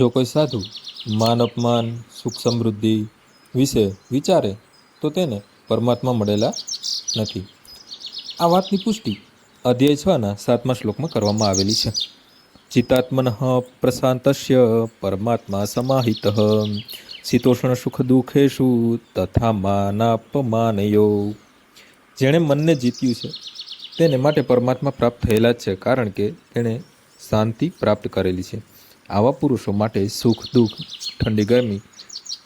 જો કોઈ સાધુ માન અપમાન, સુખ સમૃદ્ધિ વિશે વિચારે, તો તેને પરમાત્મા મળેલા નથી. આ વાતની પુષ્ટિ અધ્યાય છના સાતમા શ્લોકમાં કરવામાં આવેલી છે. ચિત્તાત્મન પ્રશાંતસ્ય પરમાત્મા સમાહિત. શીતોષ્ણ સુખ દુઃખેશુ તથા માનાપમાનયો. જેણે મનને જીત્યું છે, તેને માટે પરમાત્મા પ્રાપ્ત થયેલા જ છે કારણ કે તેણે શાંતિ પ્રાપ્ત કરેલી છે. આવા પુરુષો માટે સુખ, દુઃખ, ઠંડી, ગરમી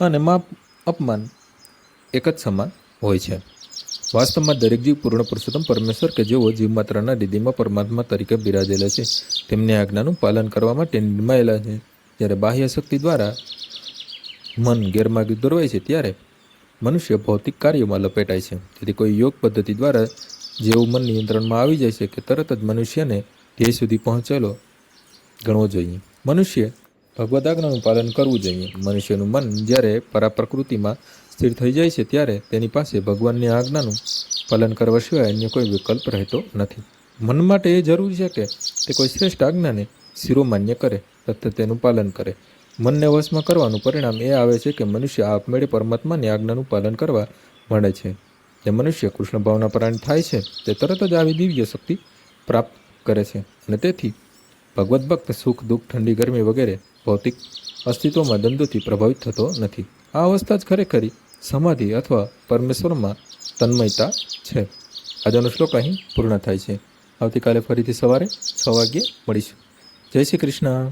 અને માપ, અપમાન એક જ સમાન હોય છે. વાસ્તવમાં દરેક જીવ પૂર્ણ પુરુષોત્તમ પરમેશ્વર કે જેઓ જીવમાત્રાના દીદીમાં પરમાત્મા તરીકે બિરાજેલા છે. તેમની આજ્ઞાનું પાલન કરવા માટે નિર્માયેલા છે. જ્યારે બાહ્ય શક્તિ દ્વારા મન ગેરમાર્ગે દોરવાય છે, ત્યારે મનુષ્ય ભૌતિક કાર્યોમાં લપેટાય છે. તેથી કોઈ યોગ પદ્ધતિ દ્વારા જેવું મન નિયંત્રણમાં આવી જાય છે કે તરત જ મનુષ્યને ધ્યેય સુધી પહોંચેલો ગણવો જોઈએ. મનુષ્ય ભગવદ આજ્ઞાનું પાલન કરવું જોઈએ. મનુષ્યનું મન જ્યારે પરા પ્રકૃતિમાં સ્થિર થઈ જાય છે ત્યારે તેની પાસે ભગવાનની આજ્ઞાનું પાલન કરવા સિવાય અન્ય કોઈ વિકલ્પ રહેતો નથી. મન માટે એ જરૂરી છે કે તે કોઈ શ્રેષ્ઠ આજ્ઞાને શિરોમાન્ય કરે, તથા તેનું પાલન કરે. મનને વશમાં કરવાનું પરિણામ એ આવે છે કે મનુષ્ય આપમેળે પરમાત્માની આજ્ઞાનું પાલન કરવા મળે છે. જે મનુષ્ય કૃષ્ણ ભાવના પ્રાણ થાય છે, તે તરત જ આવી દિવ્ય શક્તિ પ્રાપ્ત કરે છે અને તેથી ભગવત ભક્ત સુખ, દુઃખ, ઠંડી, ગરમી વગેરે ભૌતિક અસ્તિત્વમાં દ્વંદ્વથી પ્રભાવિત થતો નથી. આ અવસ્થા જ ખરેખરી સમાધિ અથવા પરમેશ્વરમાં તન્મયતા છે. આજનો શ્લોક અહીં પૂર્ણ થાય છે. આવતીકાલે ફરીથી સવારે છ વાગ્યે મળીશું. જય શ્રી કૃષ્ણ.